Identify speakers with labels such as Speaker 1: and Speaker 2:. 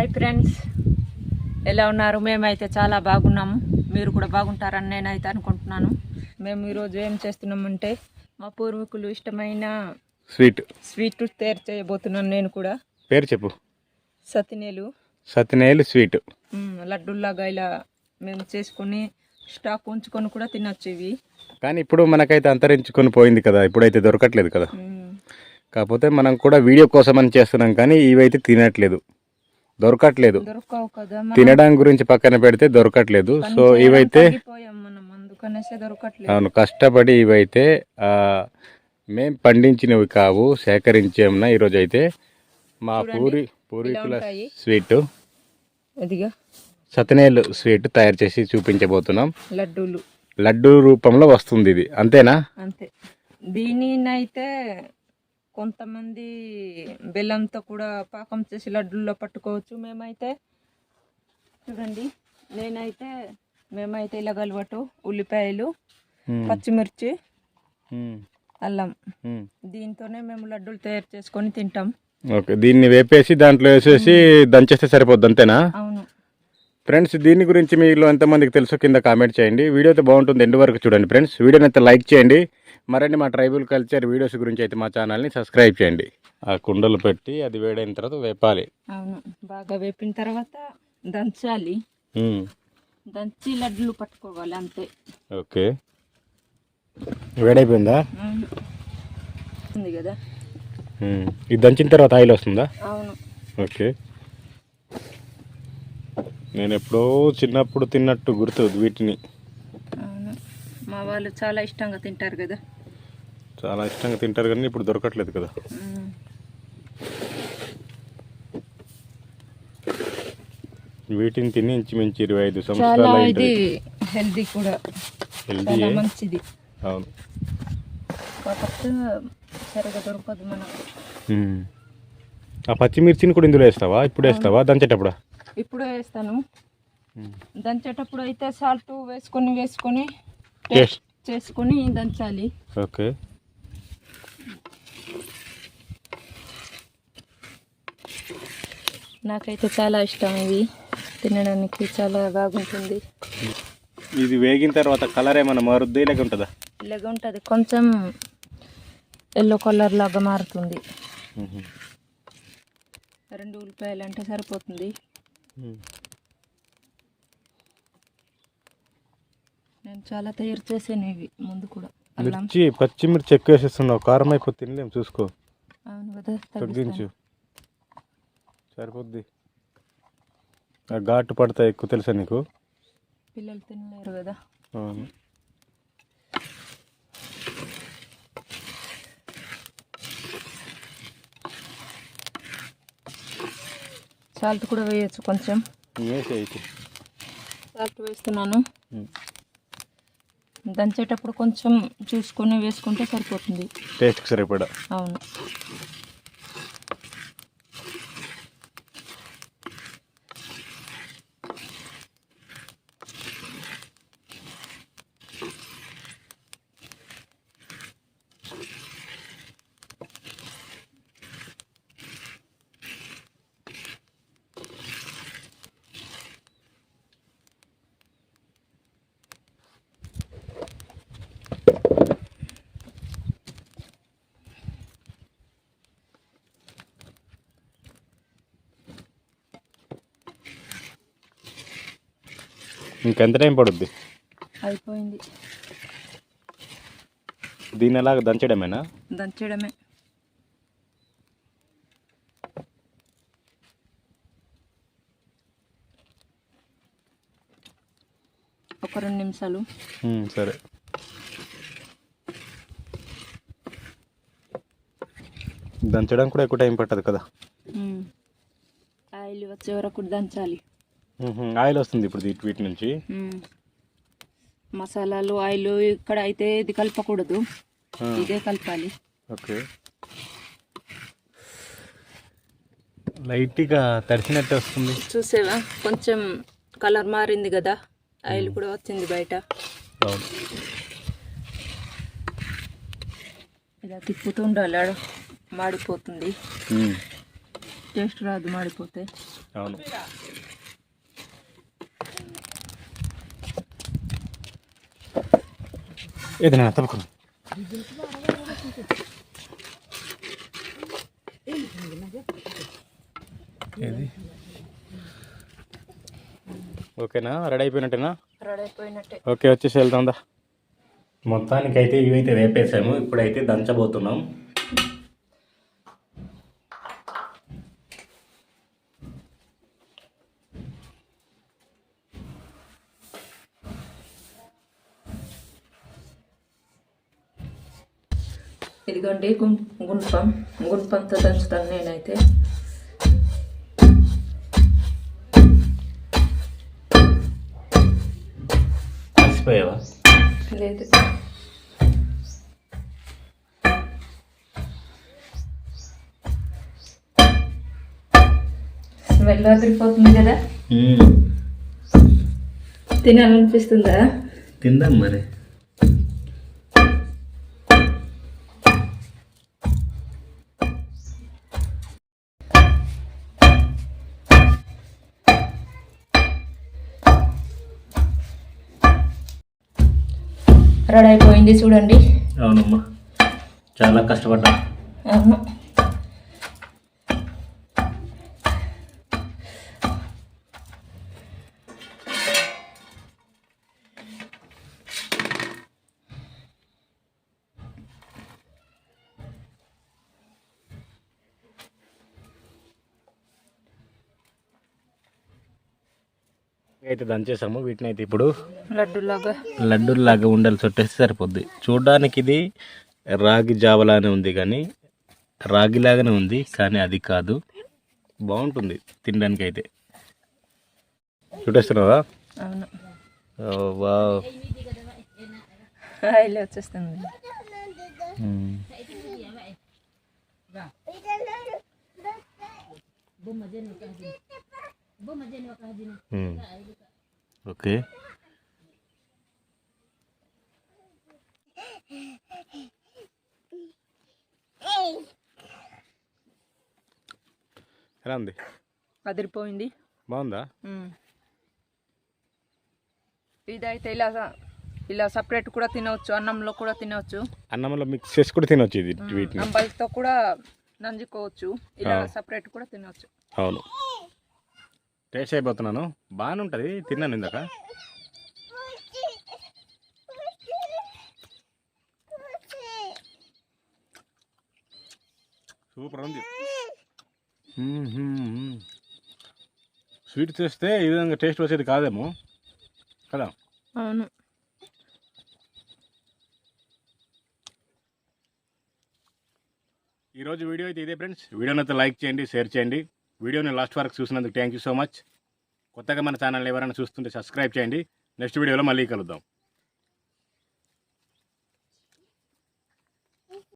Speaker 1: Hi friends ఎలా ఉన్నారు? మేమైతే చాలా బాగున్నాము. మీరు కూడా బాగుంటారని నేనైతే అనుకుంటున్నాను. మేము ఈరోజు ఏం చేస్తున్నామంటే మా పూర్వీకులు ఇష్టమైన
Speaker 2: స్వీట్
Speaker 1: స్వీట్ తయారు చేయబోతున్నాను నేను కూడా.
Speaker 2: పేరు చెప్పు.
Speaker 1: సతినేలు.
Speaker 2: సత్యనేలు స్వీట్.
Speaker 1: లడ్డూల్లాగా ఇలా మేము చేసుకొని స్టాక్ ఉంచుకొని కూడా తినొచ్చు ఇవి.
Speaker 2: కానీ ఇప్పుడు మనకైతే అంతరించుకొని పోయింది కదా. ఇప్పుడైతే దొరకట్లేదు కదా. కాకపోతే మనం కూడా వీడియో కోసం అని చేస్తున్నాం కానీ ఇవైతే తినట్లేదు. దొరకట్లేదు. తినడం గురించి పక్కన పెడితే దొరకట్లేదు. సో ఇవైతే అవును కష్టపడి ఇవైతే ఆ, మేం పండించినవి కావు సేకరించామన్నా ఈరోజు అయితే మా పూరి పూర్వీకుల. స్వీట్. సతనేలు స్వీట్ తయారు చేసి చూపించబోతున్నాం.
Speaker 1: లడ్డూలు.
Speaker 2: లడ్డు రూపంలో వస్తుంది ఇది. అంతేనా?
Speaker 1: అంతే. దీనినైతే కొంతమంది బెల్లంతో కూడా పాకం చేసి లడ్డూల్లో పట్టుకోవచ్చు మేమైతే. చూడండి నేనైతే మేమైతే ఇలా గలవటు ఉల్లిపాయలు. పచ్చిమిర్చి. అల్లం. దీంతోనే మేము లడ్డూలు తయారు చేసుకొని తింటాం.
Speaker 2: ఓకే దీన్ని వేపేసి దాంట్లో వేసేసి దంచేస్తే సరిపోద్ది అంతేనా?
Speaker 1: అవును.
Speaker 2: ఫ్రెండ్స్ దీని గురించి మీలో ఎంతమందికి తెలుసో కింద కామెంట్ చేయండి. వీడియో అయితే బాగుంటుంది ఎండ్ వరకు చూడండి ఫ్రెండ్స్. వీడియోని అయితే లైక్ చేయండి. మరిన్ని మా ట్రైబల్ కల్చర్ వీడియోస్ గురించి అయితే మా ఛానల్ని సబ్స్క్రైబ్ చేయండి. ఆ కుండలు పెట్టి అది వేడైన తర్వాత వేపాలి.
Speaker 1: అవును. బాగా వేపిన తర్వాత దంచాలి. దంచి లడ్డూలు పట్టుకోవాలి అంతే.
Speaker 2: ఓకే. వేడైపోయిందా?
Speaker 1: ఉంది కదా.
Speaker 2: ఇది దంచిన తర్వాత ఆయిల్ వస్తుందా?
Speaker 1: అవును.
Speaker 2: ఓకే. నేను ఎప్పుడో చిన్నప్పుడు తిన్నట్టు గుర్తు వీటిని.
Speaker 1: అవును. మా వాళ్ళు చాలా ఇష్టంగా తింటారు కదా?
Speaker 2: చాలా ఇష్టంగా తింటారు కానీ ఇప్పుడు దొరకట్లేదు కదా. వీటిని తిని ఇంచుమించు ఇరవై ఐదు సంవత్సరాలు
Speaker 1: ఇది హెల్దీ కూడా.
Speaker 2: హెల్దీ
Speaker 1: చాలా మంచిది.
Speaker 2: అవును.
Speaker 1: కాకపోతే సరిగా దొరకదు మనకు.
Speaker 2: మ్మ్. ఆ పచ్చిమిర్చిని కూడా ఇందులో వేస్తావా? ఇప్పుడు వేస్తావా? దంచేటప్పుడు?
Speaker 1: ఇప్పుడు వేస్తాను. దంచేటప్పుడు అయితే సాల్ట్ వేసుకొని వేసుకొని
Speaker 2: టేస్ట్
Speaker 1: చేసుకొని దంచాలి.
Speaker 2: ఓకే.
Speaker 1: నాకైతే చాలా ఇష్టం ఇవి. తినడానికి చాలా బాగుంటుంది.
Speaker 2: ఇది వేగిన తర్వాత కలర్ ఏమైనా మారుద్ది లేక ఉంటుందా?
Speaker 1: ఇలాగ ఉంటుంది. కొంచెం ఎల్లో కలర్ లాగా మారుతుంది. రెండు ఉల్లిపాయలు అంటే సరిపోతుంది. నేను చాలా తయారు చేసాను ఇవి ముందు కూడా.
Speaker 2: మిర్చి పచ్చిమిర్చి ఎక్కువ వేసేస్తున్నావు కారం అయిపోయి తినలేం చూసుకో.
Speaker 1: అవును కదా
Speaker 2: తగ్గించు. సరిపోద్ది. ఘాటు పడతాయి ఎక్కువ తెలుసా నీకు?
Speaker 1: పిల్లలు తినలేరు కదా.
Speaker 2: అవును.
Speaker 1: సాల్ట్ కూడా వేయచ్చు కొంచెం. సాల్ట్ వేస్తున్నాను. దంచేటప్పుడు కొంచెం చూసుకొని వేసుకుంటే సరిపోతుంది.
Speaker 2: టేస్ట్కి సరిపడా?
Speaker 1: అవును.
Speaker 2: ఇంకెంత టైం పడుద్ది?
Speaker 1: అయిపోయింది.
Speaker 2: దీని ఎలాగ దంచడమేనా?
Speaker 1: దంచడమే. ఒక రెండు నిమిషాలు.
Speaker 2: సరే. దంచడం కూడా ఎక్కువ టైం పట్టదు కదా.
Speaker 1: ఆయిల్ వచ్చే వరకు దంచాలి.
Speaker 2: ఆయిల్ వస్తుంది ఇప్పుడు వీటి నుంచి.
Speaker 1: మసాలాలు ఆయిల్ ఇక్కడ అయితే ఇది కలపకూడదు. ఇదే కలపాలి
Speaker 2: ఓకే లైట్గా తడిసినట్టు వస్తుంది.
Speaker 1: చూసేవా? కొంచెం కలర్ మారింది కదా ఆయిల్ కూడా వచ్చింది బయట. ఇలా తిప్పుతూ ఉండాలి మాడిపోతుంది.
Speaker 2: ఉమ్,
Speaker 1: టేస్ట్ రాదు మాడిపోతే.
Speaker 2: అవును. ఏదైనా తప్పకుండా ఏది? ఓకేనా? రెడీ అయిపోయినట్టేనా? ఓకే వచ్చేసి వెళ్దాందా మొత్తానికైతే ఇవైతే వేపేసాము ఇప్పుడైతే దంచబోతున్నాం.
Speaker 1: ఇదిగోండి గుం గుంపం గుంపంతో దంచుతాను నేనైతే. లేదు. స్మెల్ అదిరిపోతుంది కదా? తినాలనిపిస్తుందా?
Speaker 2: తిందాం మరి.
Speaker 1: రెడీ అయిపోయింది చూడండి.
Speaker 2: అవునమ్మా. చాలా కష్టపడ్డా.
Speaker 1: అవును
Speaker 2: అయితే దంచేసాము వీటిని అయితే ఇప్పుడు
Speaker 1: లడ్డులాగా.
Speaker 2: లడ్డూలాగా ఉండలు చుట్టేస్తే సరిపోద్ది. చూడడానికి ఇది రాగి జావలానే ఉంది కానీ రాగిలాగానే ఉంది కానీ అది కాదు. బాగుంటుంది తినడానికి అయితే చుట్టేస్తున్నావా?
Speaker 1: అవును. వచ్చేస్తుంది.
Speaker 2: ఓకే. ఎలా ఉంది?
Speaker 1: అదిరిపోయింది.
Speaker 2: బాగుందా.
Speaker 1: ఇదైతే ఇలా ఇలా సపరేట్ కూడా తినవచ్చు అన్నంలో కూడా తినవచ్చు
Speaker 2: అన్నంలో మిక్స్ చేసి కూడా తినొచ్చు ఇది వీటిని.
Speaker 1: అంబలితో కూడా నంజుకోవచ్చు. ఇలా. సపరేట్ కూడా తినవచ్చు
Speaker 2: అవును. టేస్ట్ అయిపోతున్నాను. బాగానే ఉంటుంది. తిన్నాను ఇందాక. సూపర్ ఉంది. స్వీట్ చేస్తే ఈ విధంగా టేస్ట్ వచ్చేది కాదేమో. కదా?
Speaker 1: అవును.
Speaker 2: ఈరోజు వీడియో అయితే ఇదే ఫ్రెండ్స్. వీడియోని అయితే లైక్ చేయండి షేర్ చేయండి. వీడియోని లాస్ట్ వరకు చూసినందుకు థ్యాంక్ యూ సో మచ్ కొత్తగా మన ఛానల్ ఎవరైనా చూస్తుంటే సబ్స్క్రైబ్ చేయండి. నెక్స్ట్ వీడియోలో మళ్ళీ కలుద్దాం.